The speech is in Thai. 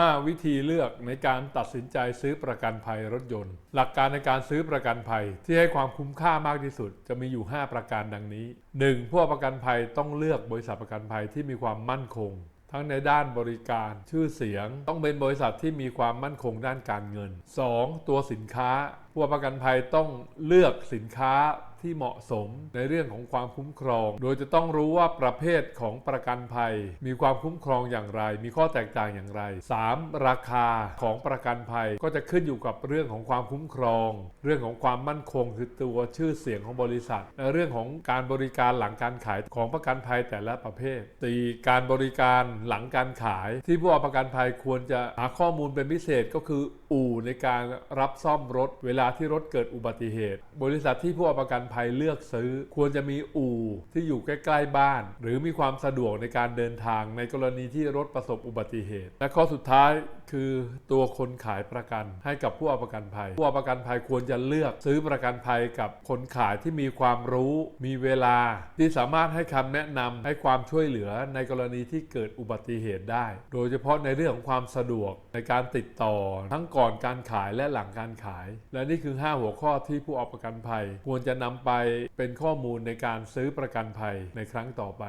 5 วิธีเลือกในการตัดสินใจซื้อประกันภัยรถยนต์ หลักการในการซื้อประกันภัยที่ให้ความคุ้มค่ามากที่สุด จะมีอยู่ 5 ประการดังนี้ 1. ผู้ประกันภัยต้องเลือกบริษัทประกันภัยที่มีความมั่นคง ทั้งในด้านบริการชื่อเสียง ต้องเป็นบริษัทที่มีความมั่นคงด้านการเงิน 2. ตัวสินค้าผู้ประกันภัยต้องเลือกสินค้าที่เหมาะสมในเรื่องของความคุ้มครอง โดยจะต้องรู้ว่าประเภทของประกันภัย มีความคุ้มครองอย่างไร มีข้อแตกต่างอย่างไร 3. ราคาของประกันภัยก็จะขึ้นอยู่กับเรื่องของความคุ้มครอง เรื่องของความมั่นคงคือตัวชื่อเสียงของบริษัท และเรื่องของการบริการหลังการขายของประกันภัยแต่ละประเภท 4. การบริการหลังการขาย ที่ผู้ประกันภัยควรจะหาข้อมูลเป็นพิเศษก็คือ อู่ในการรับซ่อมรถเวลาที่รถเกิดอุบัติเหตุ บริษัทที่ผู้ประกันภัยเลือกซื้อ ควรจะมีอู่ที่อยู่ใกล้ๆบ้าน หรือมีความสะดวกในการเดินทางในกรณีที่รถประสบอุบัติเหตุ และข้อสุดท้ายคือตัวคนขายประกันให้กับผู้ประกันภัย ผู้ประกันภัยควรจะเลือกซื้อประกันภัยกับคนขายที่มีความรู้ มีเวลา ที่สามารถให้คำแนะนำให้ความช่วยเหลือในกรณีที่เกิดอุบัติเหตุได้ โดยเฉพาะในเรื่องของความสะดวกในการติดต่อ ทั้งก่อนการขายและหลังการขาย และนี่คือ 5 หัวข้อที่ผู้เอาประกันภัย ควรจะนำไปเป็นข้อมูลในการซื้อประกันภัยในครั้งต่อไป